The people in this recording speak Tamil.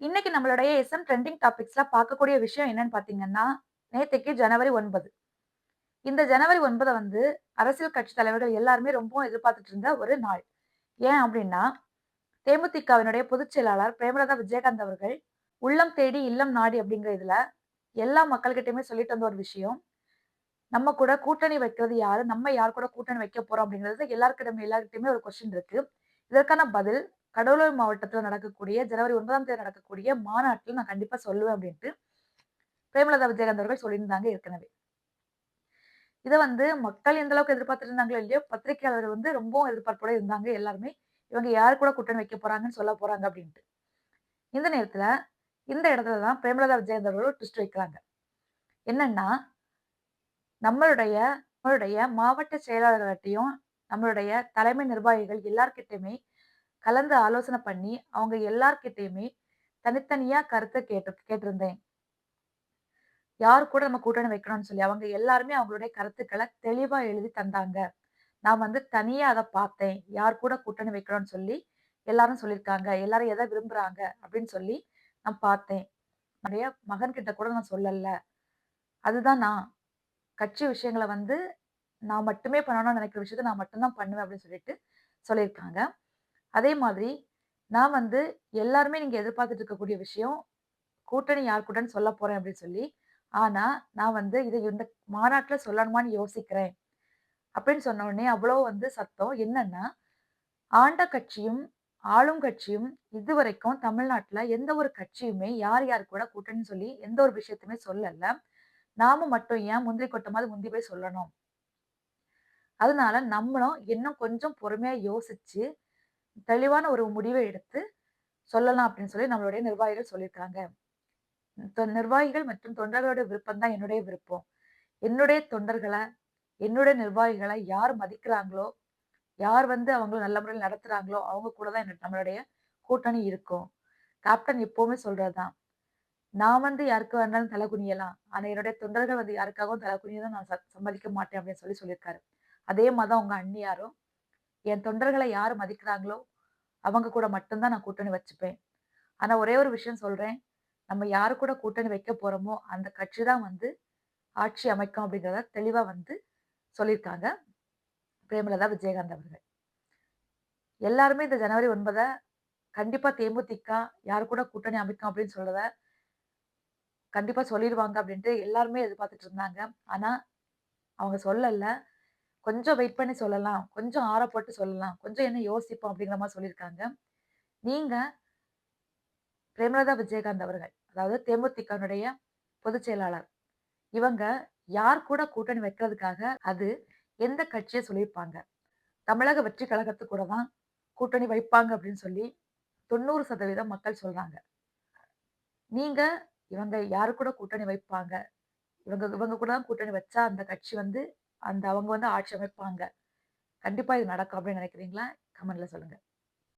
இன்னைக்கு நம்மளுடைய எஸ்எம் ட்ரெண்டிங் டாபிக்ஸ்ல பார்க்கக்கூடிய விஷயம் என்னன்னு பார்த்தீங்கன்னா, நேத்தைக்கு ஜனவரி ஒன்பது இந்த ஜனவரி ஒன்பதை வந்து அரசியல் கட்சி தலைவர்கள் எல்லாருமே ரொம்பவும் எதிர்பார்த்துட்டு இருந்த ஒரு நாள். ஏன் அப்படின்னா தேமுதிகவினுடைய பொதுச் செயலாளர் பிரேமலதா விஜயகாந்த் அவர்கள், "உள்ளம் தேடி இல்லம் நாடி" அப்படிங்கிற இதுல எல்லா மக்கள்கிட்டயுமே சொல்லிட்டு வந்த ஒரு விஷயம், நம்ம கூட கூட்டணி வைக்கிறது யாரு? நம்ம யார் கூட கூட்டணி வைக்க போறோம்? அப்படிங்கிறது எல்லாருக்கிடமே எல்லாருக்கிட்டையுமே ஒரு கொஸ்டின் இருக்கு. இதற்கான பதில் கடலூர் மாவட்டத்தில் நடக்கக்கூடிய ஜனவரி ஒன்பதாம் தேதி நடக்கக்கூடிய மாநாட்டில் நான் கண்டிப்பாக சொல்லுவேன் அப்படின்ட்டு, பிரேமலதா விஜயகாந்த் அவர்கள் சொல்லியிருந்தாங்க ஏற்கனவே. இதை வந்து மக்கள் எந்த அளவுக்கு எதிர்பார்த்துட்டு இருந்தாங்களோ இல்லையோ, பத்திரிகையாளர்கள் வந்து ரொம்பவும் எதிர்பார்ப்போட இருந்தாங்க எல்லாருமே. இவங்க யார் கூட கூட்டணி வைக்க போறாங்கன்னு சொல்ல போறாங்க அப்படின்ட்டு. இந்த நேரத்துல, இந்த இடத்துல தான் பிரேமலதா விஜயகாந்த் அவர்கள் ட்விஸ்ட் வைக்கிறாங்க. என்னன்னா, நம்மளுடைய நம்மளுடைய மாவட்ட செயலாளர்கள்ட்டையும் நம்மளுடைய தலைமை நிர்வாகிகள் எல்லார்கிட்டையுமே கலந்து ஆலோசனை பண்ணி, அவங்க எல்லார்கிட்டயுமே தனித்தனியா கருத்தை கேட்டு கேட்டிருந்தேன். யார் கூட நம்ம கூட்டணி வைக்கணும்னு சொல்லி. அவங்க எல்லாருமே அவங்களுடைய கருத்துக்களை தெளிவா எழுதி தந்தாங்க. நான் வந்து தனியா அதை பார்த்தேன். யார் கூட கூட்டணி வைக்கணும்னு சொல்லி எல்லாரும் சொல்லியிருக்காங்க. எல்லாரும் எதை விரும்புறாங்க அப்படின்னு சொல்லி நான் பார்த்தேன். நிறைய மகன்கிட்ட கூட நான் சொல்லல. அதுதான் நான். கட்சி விஷயங்களை வந்து நான் மட்டுமே பண்ணணும்னு நினைக்கிற விஷயத்த நான் மட்டும்தான் பண்ணுவேன் அப்படின்னு சொல்லிட்டு சொல்லியிருக்காங்க. அதே மாதிரி நான் வந்து எல்லாருமே நீங்கள் எதிர்பார்த்துட்டு இருக்கக்கூடிய விஷயம், கூட்டணி யார் கூடன்னு சொல்ல போகிறேன் அப்படின்னு சொல்லி. ஆனால் நான் வந்து இதை இந்த மாநாட்டில் சொல்லணுமான்னு யோசிக்கிறேன். அப்படின்னு சொன்ன உடனே அவ்வளோ வந்து சத்தம். என்னன்னா, ஆண்ட கட்சியும், ஆளும் கட்சியும் இதுவரைக்கும் தமிழ்நாட்டில் எந்த ஒரு கட்சியுமே யார் யார் கூட கூட்டணின்னு சொல்லி எந்த ஒரு விஷயத்தையுமே சொல்லல. நாம மட்டும் ஏன் முந்திரி கொட்டமாவது முந்தி போய் சொல்லணும்? அதனால நம்மளும் இன்னும் கொஞ்சம் பொறுமையா யோசிச்சு, தெளிவான ஒரு முடிவை எடுத்து சொல்லலாம் அப்படின்னு சொல்லி நம்மளுடைய நிர்வாகிகள் சொல்லியிருக்காங்க. தொ நிர்வாகிகள் மற்றும் தொண்டர்களோட விருப்பம் தான் என்னுடைய விருப்பம். என்னுடைய தொண்டர்களை என்னுடைய நிர்வாகிகளை யார் மதிக்கிறாங்களோ, யார் வந்து அவங்களை நல்ல முறையில் நடத்துறாங்களோ, அவங்க கூட தான் என் நம்மளுடைய கூட்டணி இருக்கும். கேப்டன் எப்பவுமே சொல்றதுதான் நான் வந்து யாருக்கு வேணாலும் தலை குனியலாம். ஆனா என்னுடைய தொண்டர்கள் வந்து யாருக்காகவும் தலை குனிய நான் ச சம்மதிக்க மாட்டேன் அப்படின்னு சொல்லி சொல்லியிருக்காரு. அதே மாதிரி தான் உங்க அண்ணியாரும், என் தொண்டர்களை யார் மதிக்கிறாங்களோ, அவங்க கூட மட்டும்தான் நான் கூட்டணி வச்சுப்பேன். ஆனா ஒரே ஒரு விஷயம் சொல்றேன். நம்ம யாரு கூட கூட்டணி வைக்க போறோமோ, அந்த கட்சி தான் வந்து ஆட்சி அமைக்கும் அப்படிங்கிறத தெளிவா வந்து சொல்லியிருக்காங்க. பிரேமலதா விஜயகாந்த் அவர்கள். எல்லாருமே இந்த ஜனவரி ஒன்பதை கண்டிப்பா தேமுதிக யாரு கூட கூட்டணி அமைக்கும் அப்படின்னு சொல்றத கண்டிப்பா சொல்லிருவாங்க அப்படின்ட்டு எல்லாருமே எதிர்பார்த்துட்டு இருந்தாங்க. ஆனா, அவங்க சொல்லல. கொஞ்சம் வெயிட் பண்ணி சொல்லலாம். கொஞ்சம் ஆற போட்டு சொல்லலாம். கொஞ்சம் என்ன யோசிப்போம் அப்படிங்கிற மாதிரி சொல்லியிருக்காங்க. நீங்க பிரேமலதா விஜயகாந்த் அவர்கள், அதாவது தேமுதிகனுடைய பொதுச் செயலாளர். இவங்க யார் கூட கூட்டணி வைக்கிறதுக்காக, அது எந்த கட்சியை சொல்லியிருப்பாங்க. தமிழக வெற்றி கழகத்து கூட தான் கூட்டணி வைப்பாங்க அப்படின்னு சொல்லி 90% மக்கள் சொல்றாங்க. நீங்க இவங்க யாரு கூட கூட்டணி வைப்பாங்க? இவங்க இவங்க கூட தான் கூட்டணி வச்சா அந்த கட்சி வந்து அந்த அவங்க வந்து ஆட்சி அமைப்பாங்க. கண்டிப்பாக இது நடக்கும் அப்படின்னு நினைக்கிறீங்களா? கமெண்ட்ல சொல்லுங்கள்